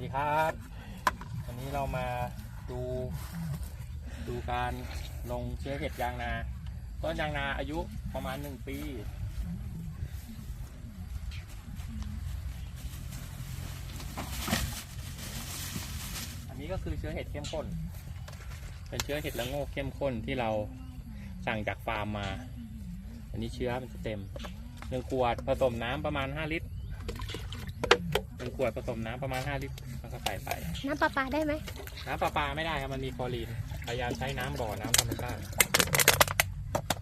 ดีครับวันนี้เรามาดูดูการลงเชื้อเห็ดยางนา ต้นยางนาอายุประมาณหนึ่งปี อันนี้ก็คือเชื้อเห็ดเข้มข้น เป็นเชื้อเห็ดละโงกเข้มข้นที่เราสั่งจากฟาร์มมา อันนี้เชื้อมันจะเต็มหนึ่งขวดผสมน้ำประมาณ5ลิตร ขวดผสมน้ำประมาณ 5 ลิตรแล้วก็ใส่ไป น้ำประปาได้ไหมน้ำประปาไม่ได้ครับมันมีคลอรีนพยายามใช้น้ำบ่อน้ำธรรมชาติ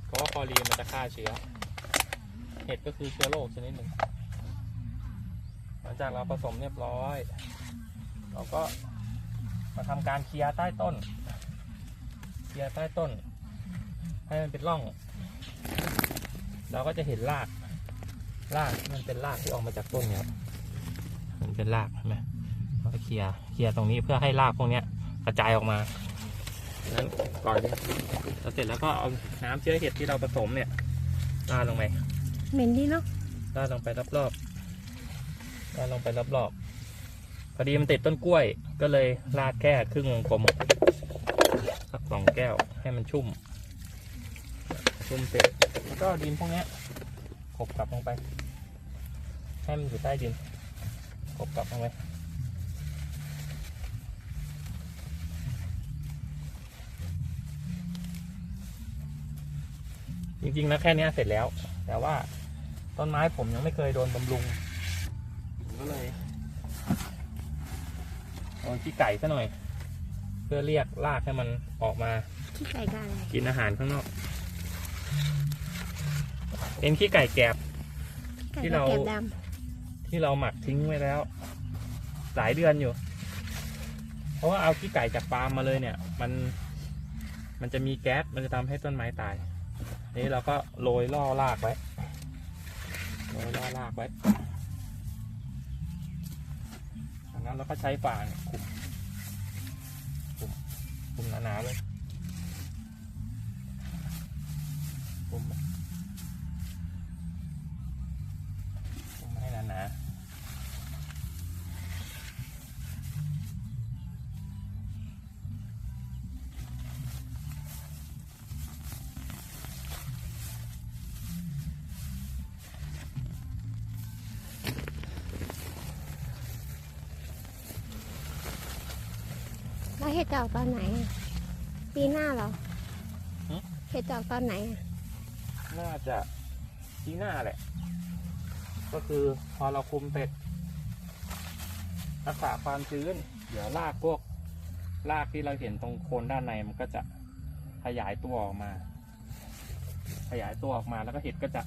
เพราะว่าคลอรีนมันจะฆ่าเชื้อ เห็ดก็คือเชื้อโรคชนิดหนึ่งหลังจากเราผสมเรียบร้อย เราก็มาทำการเคลียร์ใต้ต้น เคลียร์ใต้ต้น ให้มันเป็นร่อง เราก็จะเห็นราก รากที่มันเป็นรากที่ออกมาจากต้นเนี่ยครับ มันเป็นรากใช่ไหมเราก็เคลียร์เคลียร์ตรงนี้เพื่อให้รากพวกเนี้ยกระจายออกมานั้นก่อนเนี่ยแล้วเสร็จแล้วก็เอาน้ำเชื้อเห็ดที่เราผสมเนี่ยราดลงไปเหม็นดีเนาะราดลงไปรอบๆราดลงไปรอบๆพอดีมันติดต้นกล้วย ก็เลยราดแค่ครึ่งวงกลมสักสองแก้วให้มันชุ่ม ชุ่มเสร็จแล้วก็ดินพวกเนี้ยกบกลับลงไปให้มันอยู่ใต้ดิน กบกลับลงไปจริงๆแล้วแค่เนี้ยเสร็จแล้ว แต่ว่าต้นไม้ผมยังไม่เคยโดนบำรุงผมก็เลยเอาขี้ไก่ซะหน่อย เพื่อเรียกรากให้มันออกมาขี้ไก่กันอะไรกินอาหารข้างนอกเป็นขี้ไก่แกบไก่ที่กระเราเที่เราหมักทิ้งไว้แล้ว หลายเดือนอยู่ เพราะว่าเอาขี้ไก่จากฟาร์มมาเลยเนี่ย มันมันจะมีแก๊สมันจะทำให้ต้นไม้ตาย นี่เราก็โรยล่อรากไว้โรยล่อรากไว้จากนั้นเราก็ใช้ฟางเนี่ยคุมคุมคุมหนาๆเลย ห็ดจะออกตอนไหนอะปีหน้าเหรอฮะเห็ดจะออกตอนไหนอะน่าจะที่หน้าแหละ ก็คือพอเราคุมเสร็จรักษาความชื้น เดี๋ยวรากพวกรากที่เราเห็นตรงโคนด้านในมันก็จะขยายตัวออกมา ขยายตัวออกมาแล้วก็เห็ดก็จะ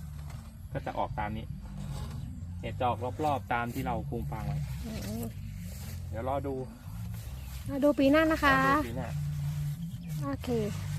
ก็จะออกตามนี้ เห็ดจะออกรอบๆตามที่เราคุมฟางไว้อ๋อเดี๋ยวรอดูมา ดูปีหน้านะคะรอดูปีหน้า โอเคค